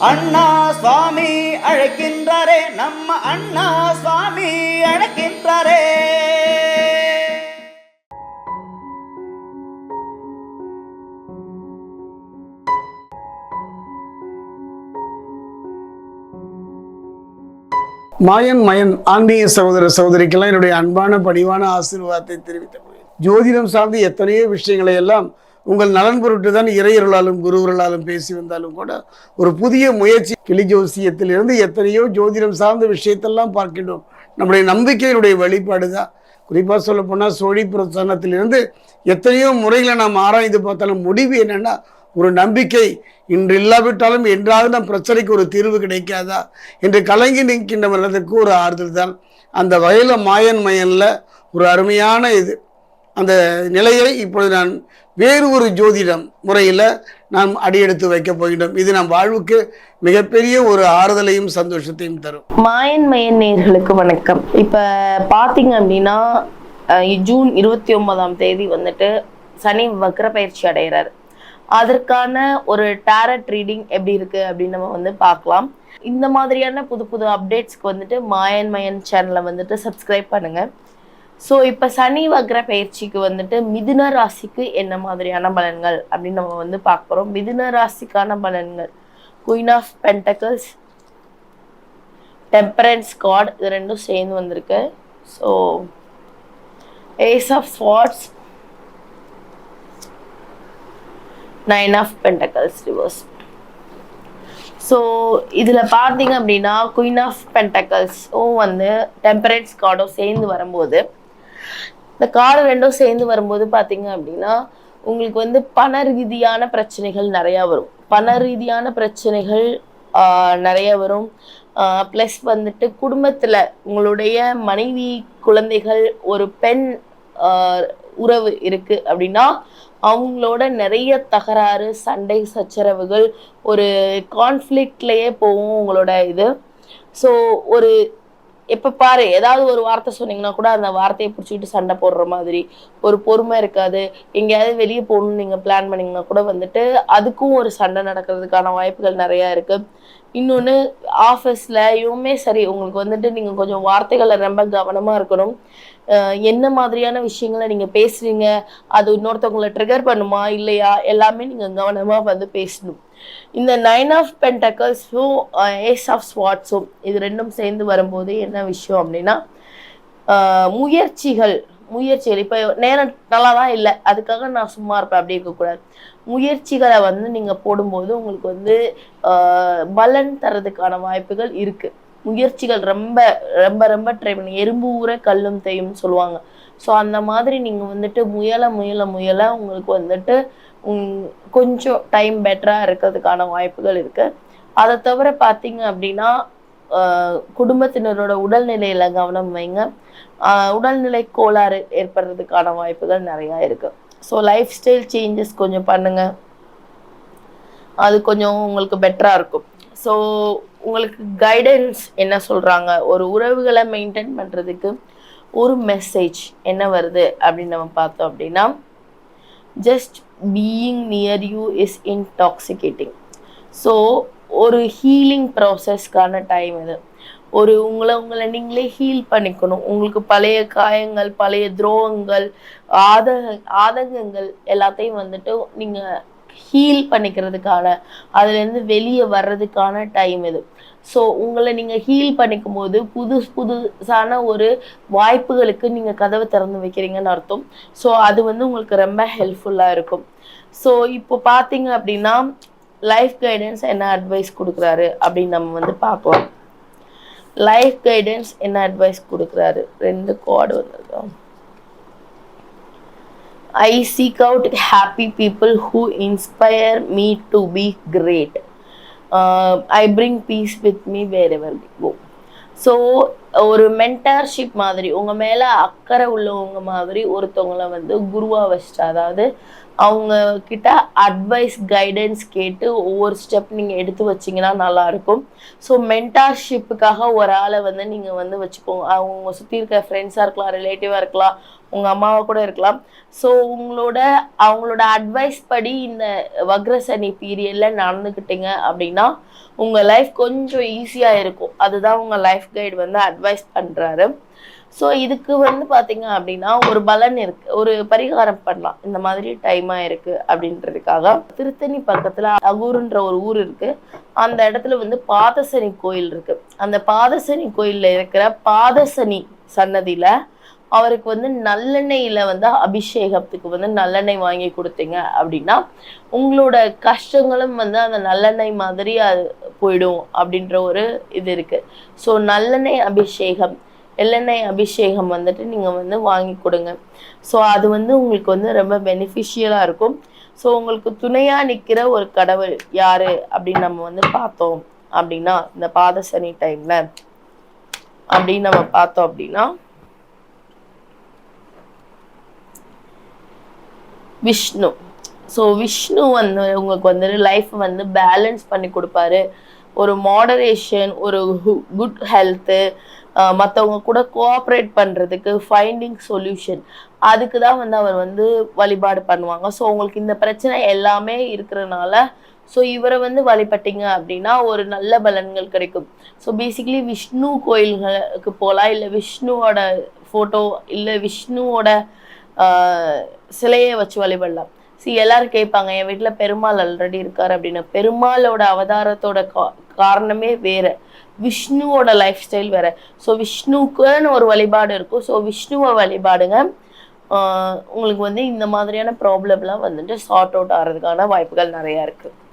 அண்ணா சுவாமி அழைக்கின்றாரே நம்ம அண்ணா சுவாமி அழைக்கின்றாரே. மாயன் மயன் ஆன்மீக சகோதர சகோதரிக்கெல்லாம் என்னுடைய அன்பான பணிவான ஆசீர்வாதத்தை தெரிவித்த ஜோதிடம் சார்ந்து எத்தனையோ விஷயங்களை எல்லாம் உங்கள் நலன் பொருட்டு தான் இறையர்களாலும் குருவர்களாலும் பேசி வந்தாலும் கூட ஒரு புதிய முயற்சி கிளி ஜோசியத்திலிருந்து எத்தனையோ ஜோதிடம் சார்ந்த விஷயத்தெல்லாம் பார்க்கின்றோம். நம்முடைய நம்பிக்கையினுடைய வழிபாடு தான் குறிப்பாக சொல்லப்போனால் சோழி பிரசன்னத்திலிருந்து எத்தனையோ முறைகளை நாம் ஆராய்ந்து பார்த்தாலும் முடிவு என்னென்னா ஒரு நம்பிக்கை இன்று இல்லாவிட்டாலும் என்றாவது நம் பிரச்சனைக்கு ஒரு தீர்வு கிடைக்காதா என்று கலங்கி நிற்கின்ற மனதுக்கு ஒரு ஆறுதல் தான். அந்த வயல மாயன் மயனில் ஒரு அருமையான இது. அந்த நிலையை இப்பொழுது நான் வேறு ஒரு ஜோதிடம் முறையில் நாம் அடியெடுத்து வைக்கப் போகின்றோம். இது நம் வாழ்வுக்கு மிகப்பெரிய ஒரு ஆறுதலையும் சந்தோஷத்தையும் தரும். மாயன் மயன் நேர்களுக்கு வணக்கம். இப்போ பார்த்தீங்க அப்படின்னா ஜூன் இருபத்தி ஒன்பதாம் தேதி வந்துட்டு சனி வக்ர பயிற்சி அடைகிறாரு. அதற்கான ஒரு டேரட் ரீடிங் எப்படி இருக்கு அப்படின்னு நம்ம வந்து பார்க்கலாம். இந்த மாதிரியான புது புது அப்டேட்ஸ்க்கு வந்துட்டு மாயன் மயன் சேனலை வந்துட்டு சப்ஸ்கிரைப் பண்ணுங்க. ஸோ இப்போ சனி வக்ர பயிற்சிக்கு வந்துட்டு மிதுன ராசிக்கு என்ன மாதிரியான பலன்கள் அப்படின்னு நம்ம வந்து பார்க்க போகிறோம் மிதுன ராசிக்கான பலன்கள். Queen of pentacles temperance card இது ரெண்டும் சேர்ந்து வந்திருக்கு. So ace of swords nine of pentacles reverse so இதில் பார்த்தீங்க அப்படின்னா குயின் ஆஃப் பென்டக்கல்ஸும் வந்து டெம்பரன்ஸ் கார்டும் சேர்ந்து வரும்போது இந்த காலம் ரெண்டும் சேர்ந்து வரும்போது பார்த்தீங்க அப்படின்னா உங்களுக்கு வந்து பண ரீதியான பிரச்சனைகள் நிறையா வரும். பண ரீதியான பிரச்சனைகள் நிறைய வரும். ப்ளஸ் வந்துட்டு குடும்பத்தில் உங்களுடைய மனைவி குழந்தைகள் ஒரு பெண் உறவு இருக்குது அப்படின்னா அவங்களோட நிறைய தகராறு சண்டை சச்சரவுகள் ஒரு கான்ஃப்ளிக்ட்லேயே போகும் உங்களோட இது. ஸோ ஒரு எப்போ பாரு ஏதாவது ஒரு வார்த்தை சொன்னீங்கன்னா கூட அந்த வார்த்தையை பிடிச்சிக்கிட்டு சண்டை போடுற மாதிரி. ஒரு பொறுமை இருக்காது. எங்கேயாவது வெளியே போகணும்னு நீங்கள் பிளான் பண்ணீங்கன்னா கூட வந்துட்டு அதுக்கும் ஒரு சண்டை நடக்கிறதுக்கான வாய்ப்புகள் நிறையா இருக்கு. இன்னொன்று ஆஃபீஸ்லையுமே சரி உங்களுக்கு வந்துட்டு நீங்கள் கொஞ்சம் வார்த்தைகளை ரொம்ப கவனமாக இருக்கணும். என்ன மாதிரியான விஷயங்களை நீங்கள் பேசுறீங்க? அது இன்னொருத்தவங்களை ட்ரிகர் பண்ணுமா? இல்லையா? எல்லாமே நீங்கள் கவனமாக வந்து பேசணும். இந்த நைன் ஆஃப் பென்டக்கல்ஸும் ஏஸ் ஆஃப் ஸ்வாட்ஸும் இது ரெண்டும் சேர்ந்து வரும்போது என்ன விஷயம் அப்படின்னா முயற்சிகள் முயற்சிகள். இப்போ நேரம் நல்லா தான் இல்லை. அதுக்காக நான் சும்மா இருப்பேன். அப்படி இருக்கக்கூடாது. முயற்சிகளை வந்து நீங்கள் போடும்போது உங்களுக்கு வந்து ஆஹ் பலன் தரதுக்கான வாய்ப்புகள் இருக்குது முயற்சிகள் ரொம்ப ரொம்ப ரொம்ப ட்ரை பண்ணி எறும்பு ஊற கல்லும் தேயும்னு சொல்லுவாங்க. ஸோ அந்த மாதிரி நீங்கள் வந்துட்டு முயல முயல முயல உங்களுக்கு வந்துட்டு உம், கொஞ்சம் டைம் பெட்டராக இருக்கிறதுக்கான வாய்ப்புகள் இருக்குது அதை தவிர பார்த்தீங்க அப்படின்னா குடும்பத்தினரோட உடல்நிலையில கவனம் வைங்க. உடல்நிலை கோளாறு ஏற்படுறதுக்கான வாய்ப்புகள் நிறையா இருக்கு. ஸோ லைஃப் ஸ்டைல் சேஞ்சஸ் கொஞ்சம் பண்ணுங்க. அது கொஞ்சம் உங்களுக்கு பெட்டரா இருக்கும். ஸோ உங்களுக்கு கைடன்ஸ் என்ன சொல்கிறாங்க ஒரு உறவுகளை மெயின்டைன் பண்ணுறதுக்கு ஒரு மெசேஜ் என்ன வருது அப்படின்னு நம்ம பார்த்தோம் அப்படின்னா just being near you is intoxicating so ஒரு ஹீலிங் ப்ராசஸ்க்கான டைம் இது. ஒரு உங்களை உங்களை நீங்களே ஹீல் பண்ணிக்கணும். உங்களுக்கு பழைய காயங்கள் பழைய துரோகங்கள் ஆத ஆதங்கங்கள் எல்லாத்தையும் வந்துட்டு நீங்கள் ஹீல் பண்ணிக்கிறதுக்கான அதுலேருந்து வெளியே வர்றதுக்கான டைம் இது. ஸோ உங்களை நீங்கள் ஹீல் பண்ணிக்கும் போது புது புதுசான ஒரு வாய்ப்புகளுக்கு நீங்கள் கதவை திறந்து வைக்கிறீங்கன்னு அர்த்தம். ஸோ அது வந்து உங்களுக்கு ரொம்ப ஹெல்ப்ஃபுல்லாக இருக்கும். ஸோ இப்போ பார்த்தீங்க அப்படின்னா லைஃப் கைடன்ஸ் என்ன அட்வைஸ் கொடுக்குறாரு அப்படின்னு நம்ம வந்து பார்ப்போம். லைஃப் கைடன்ஸ் என்ன அட்வைஸ் கொடுக்குறாரு? ரெண்டு கோடு வந்திருக்கோம். I seek out happy people who inspire me to be great. Uh, I bring peace with me wherever I go. So, ஒரு மென்டார்ஷிப் மாதிரி உங்கள் மேலே அக்கறை உள்ளவங்க மாதிரி ஒருத்தவங்கள வந்து குருவாக வச்சுட்டு அதாவது அவங்க கிட்ட அட்வைஸ் கைடன்ஸ் கேட்டு ஒவ்வொரு ஸ்டெப் நீங்கள் எடுத்து வச்சீங்கன்னா நல்லா இருக்கும். ஸோ மென்டார்ஷிப்புக்காக ஒரு ஆளை வந்து நீங்கள் வந்து வச்சுக்கோங்க. அவங்க சுற்றி இருக்க ஃப்ரெண்ட்ஸாக இருக்கலாம் ரிலேட்டிவாக இருக்கலாம் உங்கள் அம்மாவை கூட இருக்கலாம். ஸோ உங்களோட அவங்களோட அட்வைஸ் படி இந்த வக்ரசனி பீரியடில் நடந்துக்கிட்டீங்க அப்படின்னா உங்கள் லைஃப் கொஞ்சம் ஈஸியாக இருக்கும். அதுதான் உங்கள் லைஃப் கைடு வந்து அட்வைஸ் பண்ணுறாரு ஸோ இதுக்கு வந்து பார்த்தீங்க அப்படின்னா ஒரு பலன் இருக்கு. ஒரு பரிகாரம் பண்ணலாம். இந்த மாதிரி டைமாக இருக்கு அப்படின்றதுக்காக. திருத்தணி பக்கத்தில் அகூருன்ற ஒரு ஊர் இருக்கு. அந்த இடத்துல வந்து பாதசனி கோயில் இருக்கு. அந்த பாதசனி கோயிலில் இருக்கிற பாதசனி சன்னதியில அவருக்கு வந்து நல்லெண்ணெயில வந்து அபிஷேகத்துக்கு வந்து நல்லெண்ணெய் வாங்கி கொடுத்தீங்க அப்படின்னா உங்களோட கஷ்டங்களும் வந்து அந்த நல்லெண்ணெய் மாதிரி அது போயிடும் அப்படின்ற ஒரு இது இருக்கு. ஸோ நல்லெண்ணெய் அபிஷேகம் எள்ளெண்ணெய் அபிஷேகம் வந்துட்டு நீங்கள் வந்து வாங்கி கொடுங்க. ஸோ அது வந்து உங்களுக்கு வந்து ரொம்ப பெனிஃபிஷியலாக இருக்கும். ஸோ உங்களுக்கு துணையாக நிற்கிற ஒரு கடவுள் யாரு அப்படின்னு நம்ம வந்து பார்த்தோம் அப்படின்னா இந்த பாதசனி டைம்ல அப்படின்னு நம்ம பார்த்தோம் அப்படின்னா விஷ்ணு. ஸோ விஷ்ணு வந்து உங்களுக்கு வந்து லைஃப் வந்து பேலன்ஸ் பண்ணி கொடுப்பாரு. ஒரு மாடரேஷன் ஒரு குட் ஹெல்த்து மற்றவங்க கூட கோஆப்ரேட் பண்ணுறதுக்கு ஃபைண்டிங் சொல்யூஷன் அதுக்கு தான் வந்து அவர் வந்து வழிபாடு பண்ணுவாங்க. ஸோ உங்களுக்கு இந்த பிரச்சனை எல்லாமே இருக்கிறனால ஸோ இவரை வந்து வழிபட்டீங்க அப்படின்னா ஒரு நல்ல பலன்கள் கிடைக்கும். ஸோ பேசிக்கலி விஷ்ணு கோயில்களுக்கு போகலாம் இல்லை விஷ்ணுவோட ஃபோட்டோ இல்லை விஷ்ணுவோட சிலையை வச்சு வழிபடலாம். சி எல்லாரும் கேட்பாங்க என் வீட்டில் பெருமாள் ஆல்ரெடி இருக்காரு அப்படின்னு. பெருமாளோட அவதாரத்தோட கா- காரணமே வேற. விஷ்ணுவோட லைஃப் ஸ்டைல் வேற. ஸோ விஷ்ணுக்குன்னு ஒரு வழிபாடு இருக்கும். ஸோ விஷ்ணுவை வழிபாடுங்க. உங்களுக்கு வந்து இந்த மாதிரியான ப்ராப்ளம்லாம் வந்துட்டு சார்ட் அவுட் ஆகிறதுக்கான வாய்ப்புகள் நிறையா இருக்குது